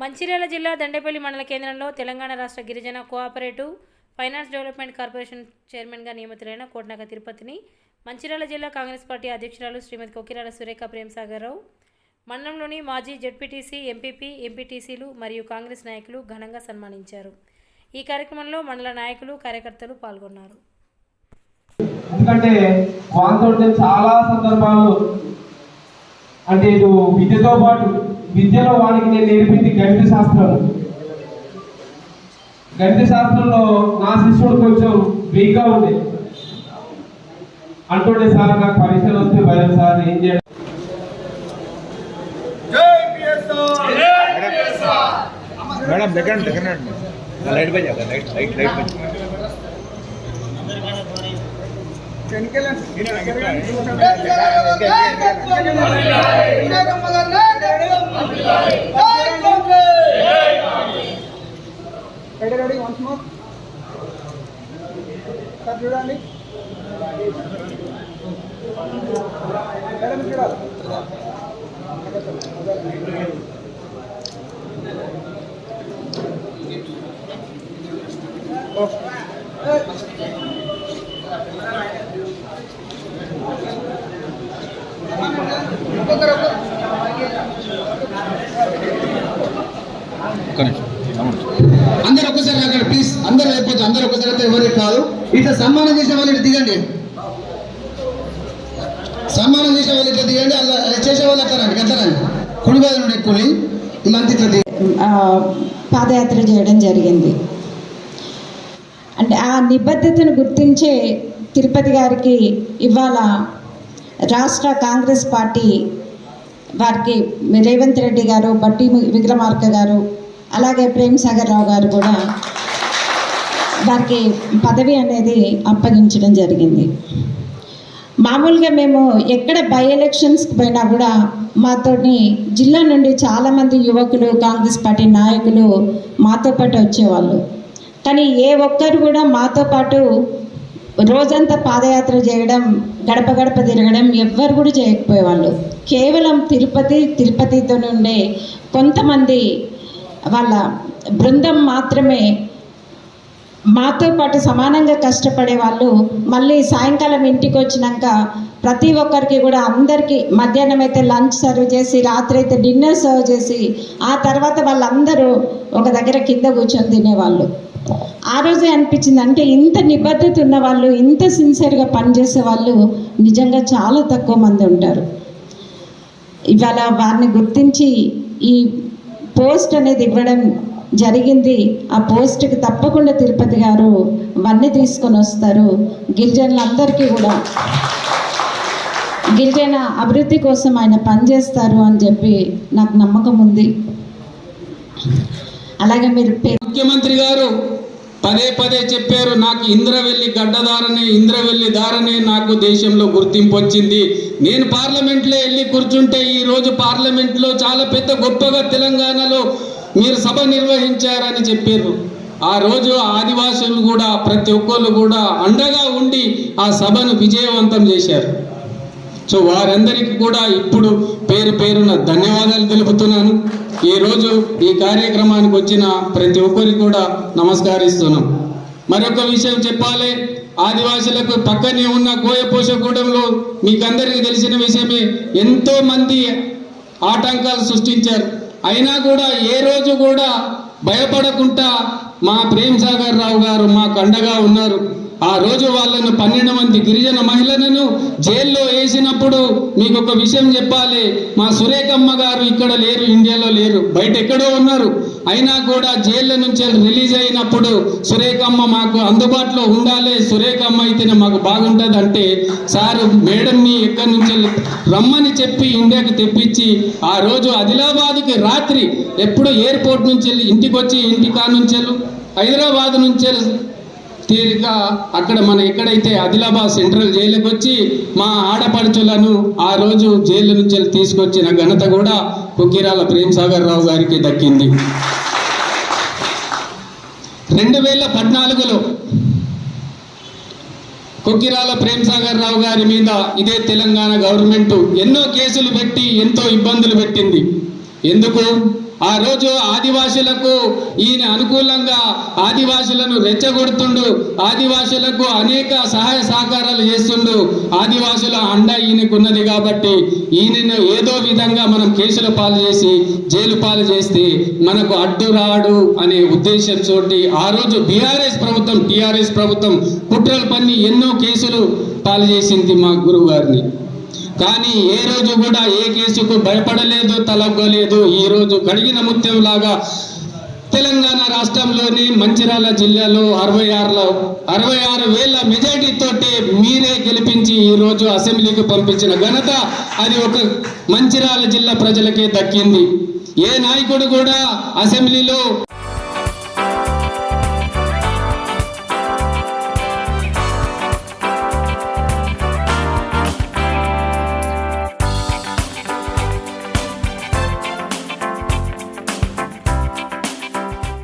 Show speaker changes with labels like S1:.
S1: మంచిర్యాల జిల్లా దండేపల్లి మండల కేంద్రంలో తెలంగాణ రాష్ట్ర గిరిజన కోఆపరేటివ్ ఫైనాన్స్ డెవలప్మెంట్ కార్పొరేషన్ చైర్మన్గా నియమితులైన కోట్నాక తిరుపతిని మంచిర్యాల జిల్లా కాంగ్రెస్ పార్టీ అధ్యక్షురాలు శ్రీమతి కొకిరాల సురేఖ ప్రేమసాగర్రావు మండలంలోని మాజీ జడ్పీటీసీ ఎంపీపీ ఎంపీటీసీలు మరియు కాంగ్రెస్ నాయకులు ఘనంగా సన్మానించారు. ఈ కార్యక్రమంలో మండల నాయకులు కార్యకర్తలు పాల్గొన్నారు.
S2: ఎందుకంటే వాళ్ళతో చాలా సందర్భాలు. అంటే ఇటు విద్యతో పాటు విద్యలో వాడికి నేను నేర్పింది గణిత శాస్త్రం. గణిత శాస్త్రంలో నా శిష్యుడు కొంచెం వీక్గా ఉంది అంటుండే సార్ నాకు పరీక్షలు వస్తే భయం సార్ ఏం చేయాలి?
S3: రెడీ వన్స్ మోర్ సార్ చూడండి మేడం చూడాలి
S4: ఒక్క నిమిషం అవును
S5: అందరు ఒక్కసారి అక్కడ ప్లీజ్ అందరు అయిపోతుంది అందరు ఒక్కసారి అయితే ఎవరికి కాదు. ఇట్లా సన్మానం చేసే వాళ్ళు దిగండి. సన్మానం చేసే వాళ్ళు ఇట్లా దిగండి అలా చేసే వాళ్ళు అట్లా రండి అట్లా రండి ఎక్కువ ఇలాంటి ఇట్లా దిగండి
S6: ఆ, పాదయాత్ర చేయడం జరిగింది. అంటే ఆ నిబద్ధతను గుర్తించే తిరుపతి గారికి ఇవాళ రాష్ట్ర కాంగ్రెస్ పార్టీ వారికి రేవంత్ రెడ్డి గారు బట్టి విక్రమార్క గారు అలాగే ప్రేమ్ సాగర్ రావు గారు కూడా వారికి పదవి అనేది అప్పగించడం జరిగింది. మామూలుగా మేము ఎక్కడ బై ఎలక్షన్స్కి పోయినా కూడా మాతోని జిల్లా నుండి చాలామంది యువకులు కాంగ్రెస్ పార్టీ నాయకులు మాతో పాటు వచ్చేవాళ్ళు. కానీ ఏ ఒక్కరు కూడా మాతో పాటు రోజంతా పాదయాత్ర చేయడం గడప గడప తిరగడం ఎవ్వరు కూడా చేయకపోయేవాళ్ళు. కేవలం తిరుపతి తిరుపతితో నుండే కొంతమంది వాళ్ళ బృందం మాత్రమే మాతో పాటు సమానంగా కష్టపడే వాళ్ళు మళ్ళీ సాయంకాలం ఇంటికి వచ్చినాక ప్రతి ఒక్కరికి కూడా అందరికీ మధ్యాహ్నం అయితే లంచ్ సర్వ్ చేసి రాత్రి అయితే డిన్నర్ సర్వ్ చేసి ఆ తర్వాత వాళ్ళందరూ ఒక దగ్గర కింద కూర్చొని తినేవాళ్ళు. ఆ రోజే అనిపించింది. అంటే ఇంత నిబద్ధత ఉన్న వాళ్ళు ఇంత సిన్సియర్గా పనిచేసే వాళ్ళు నిజంగా చాలా తక్కువ మంది ఉంటారు. ఇవాళ వారిని గుర్తించి ఈ పోస్ట్ అనేది ఇవ్వడం జరిగింది. ఆ పోస్ట్కి తప్పకుండా తిరుపతి గారు వన్నీ తీసుకొని వస్తారు. గిరిజనులందరికీ కూడా. గిరిజన అభివృద్ధి కోసం ఆయన పనిచేస్తారు అని చెప్పి నాకు నమ్మకం ఉంది. అలాగే మీరు పే
S7: ముఖ్యమంత్రి గారు పదే పదే చెప్పారు నాకు ఇంద్రవెల్లి గడ్డదారనే ఇంద్రవెల్లి దారనే నాకు దేశంలో గుర్తింపు వచ్చింది. నేను పార్లమెంట్లో వెళ్ళి కూర్చుంటే ఈరోజు పార్లమెంట్లో చాలా పెద్ద గొప్పగా తెలంగాణలో మీరు సభ నిర్వహించారని చెప్పారు. ఆ రోజు ఆదివాసులు కూడా ప్రతి ఒక్కరు కూడా అండగా ఉండి ఆ సభను విజయవంతం చేశారు. సో వారందరికీ కూడా ఇప్పుడు పేరు పేరున ధన్యవాదాలు తెలుపుతున్నాను. ఈరోజు ఈ కార్యక్రమానికి వచ్చిన ప్రతి ఒక్కరికి కూడా నమస్కరిస్తున్నాం. మరొక విషయం చెప్పాలి. ఆదివాసులకు పక్కనే ఉన్న కోయపోషగూడెంలో మీకందరికీ తెలిసిన విషయమే ఎంతో మంది ఆటంకాలు సృష్టించారు. అయినా కూడా ఏ రోజు కూడా భయపడకుండా మా ప్రేమ్ సాగర్ రావు గారు మాకు అండగా ఉన్నారు. ఆ రోజు వాళ్ళను పన్నెండు మంది గిరిజన మహిళలను జైల్లో వేసినప్పుడు మీకు ఒక విషయం చెప్పాలి. మా సురేఖమ్మ గారు ఇక్కడ లేరు ఇండియాలో లేరు బయట ఎక్కడో ఉన్నారు. అయినా కూడా జైళ్ళ నుంచి రిలీజ్ అయినప్పుడు సురేఖమ్మ మాకు అందుబాటులో ఉండాలి. సురేఖమ్మ అయితేనే మాకు బాగుంటుంది అంటే సారు మేడంని ఎక్కడి నుంచి రమ్మని చెప్పి ఇండియాకి తెప్పించి ఆ రోజు ఆదిలాబాద్కి రాత్రి ఎప్పుడు ఎయిర్పోర్ట్ నుంచి వెళ్ళి ఇంటికి వచ్చి ఇంటి కా నుంచి హైదరాబాద్ నుంచి వెళ్ళి తీరిక అక్కడ మన ఎక్కడైతే ఆదిలాబాద్ సెంట్రల్ జైలుకి వచ్చి మా ఆడపడుచులను ఆ రోజు జైలు నుంచి తీసుకొచ్చిన ఘనత కూడా కుక్కిరాల ప్రేమ్ సాగర్ రావు గారికి దక్కింది. రెండు వేల పద్నాలుగులో కొక్కిరాల ప్రేమ్ సాగర్ రావు గారి మీద ఇదే తెలంగాణ గవర్నమెంట్ ఎన్నో కేసులు పెట్టి ఎంతో ఇబ్బందులు పెట్టింది. ఎందుకు? ఆ రోజు ఆదివాసులకు ఈయన అనుకూలంగా ఆదివాసులను రెచ్చగొడుతుండు. ఆదివాసులకు అనేక సహాయ సహకారాలు చేస్తుండు. ఆదివాసుల అండ ఈయనకున్నది కాబట్టి ఈయనను ఏదో విధంగా మనం కేసుల పాలు చేసి జైలు పాలు చేస్తే మనకు అడ్డు రాడు అనే ఉద్దేశం చోటి ఆ రోజు బీఆర్ఎస్ ప్రభుత్వం టీఆర్ఎస్ ప్రభుత్వం కుట్రలు పన్ని ఎన్నో కేసులు పాలు చేసింది మా గురువు గారిని. కానీ ఏ రోజు కూడా ఏ కేసుకు భయపడలేదు తలగ్గలేదు. ఈ రోజు కడిగిన ముత్యం లాగా తెలంగాణ రాష్ట్రంలోని మంచిర్యాల జిల్లాలో అరవై ఆరులో అరవై ఆరు వేల మెజార్టీతోటి మీరే గెలిపించి ఈ రోజు అసెంబ్లీకి పంపించిన ఘనత అది ఒక మంచిర్యాల జిల్లా ప్రజలకే దక్కింది. ఏ నాయకుడు కూడా అసెంబ్లీలో